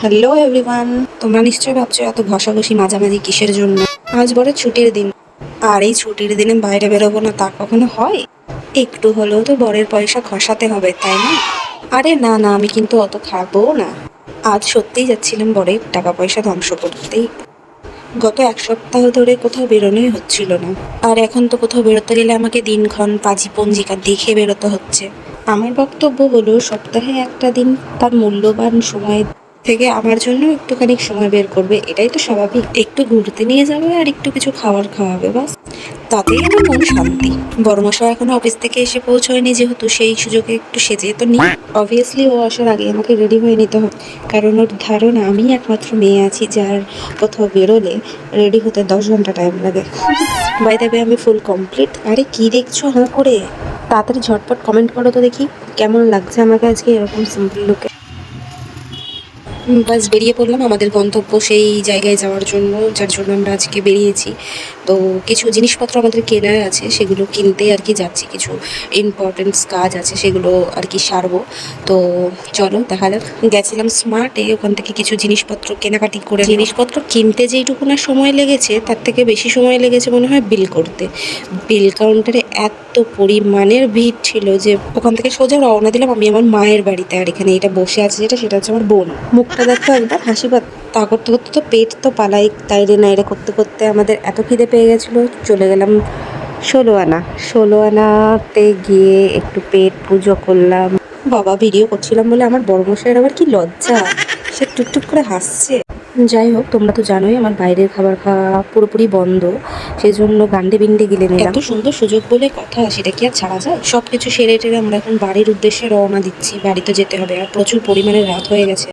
Hello everyone তোমরা নিশ্চয়ই ভাবছ এত ঘষাঘষি মাঝামাঝি কিসের জন্য? আজ বড় ছুটির দিন। আর এই ছুটির দিনে বাইরে বেরোবো না, তা কখনো হয়? একটু হলেও তো বরের পয়সা খসাতে হবে, তাই না? আরে না না, আমি কিন্তু অত খাব না। আজ সত্যিই যাচ্ছিলাম বরের টাকা পয়সা ধ্বংস করতেই। গত এক সপ্তাহ ধরে কোথাও বেরোনোই হচ্ছিল না। আর এখন তো কোথাও বেরোতে গেলে আমাকে দিনক্ষণ পাঁজি পঞ্জিকা দেখে বেরোতে হচ্ছে। আমার বক্তব্য হলো, সপ্তাহে একটা দিন তার মূল্যবান সময় থেকে আমার জন্য একটুখানি সময় বের করবে, এটাই তো স্বাভাবিক। একটু ঘুরতে নিয়ে যাবে আর একটু কিছু খাবার খাওয়াবে, বাস। তাতেই আমার মন শান্তি। বড়মশাই এখনও অফিস থেকে এসে পৌঁছয়নি, যেহেতু সেই সুযোগে একটু সেজে তো নি। অবভিয়াসলি ও আসার আগে আমাকে রেডি হয়ে নিতে হবে। কারণ ওর ধারণা, আমি একমাত্র মেয়ে আছি যার কোথাও বেরোলে রেডি হতে দশ ঘণ্টা টাইম লাগে। বাই দেবে আমি ফুল কমপ্লিট আরে, কি দেখছ হাঁ করে? তাড়াতাড়ি ঝটপট কমেন্ট করো তো দেখি, কেমন লাগছে আমাকে আজকে এরকম সিম্পল লুকে বাস বেরিয়ে পড়লাম। আমাদের গন্তব্য সেই জায়গায় যাওয়ার জন্য, যার জন্য আমরা আজকে বেরিয়েছি। তো কিছু জিনিসপত্র আমাদের কেনার আছে, সেগুলো কিনতে আর কি যাচ্ছি। কিছু ইম্পর্টেন্টস কাজ আছে, সেগুলো আর কি সারবো। তো চলো, দেখা যাক। গেছিলাম স্মার্টে ওখান থেকে কিছু জিনিসপত্র কেনাকাটি করে জিনিসপত্র কিনতে যেইটুকু না সময় লেগেছে, তার থেকে বেশি সময় লেগেছে মনে হয় বিল করতে। বিল কাউন্টারে এত পরিমাণের ভিড় ছিল যে ওখান থেকে সোজা রওনা দিলাম আমি আমার মায়ের বাড়িতে। আর এখানে এটা বসে আছে যেটা, সেটা হচ্ছে আমার বোন। মুখটা দেখো একবার হাসি পাত তা করতে করতে তো পেট তো পালাই। তাই রে নাই রে করতে করতে আমাদের এত খিদে পেয়ে গেছিল। চলে গেলাম ষোলো আনা ষোলো আনাতে গিয়ে একটু পেট পুজো করলাম। বাবা ভিডিও করছিলাম বলে আমার বড় মশাইয়ের আবার কি লজ্জা? সে টুকটুক করে হাসছে। যাই হোক, তোমরা তো জানোই আমার বাইরের খাবার খাওয়া পুরোপুরি বন্ধ। সেই জন্য গান্ডে বিন্ডে গিলে নিলাম। এত সুন্দর সুযোগ বলে কথা, সেটা কি আর ছাড়া যায়? সবকিছু সেরে টেরে আমরা এখন বাড়ির উদ্দেশ্যে রওনা দিচ্ছি। বাড়িতে যেতে হবে আর প্রচুর পরিমাণে রাত হয়ে গেছে।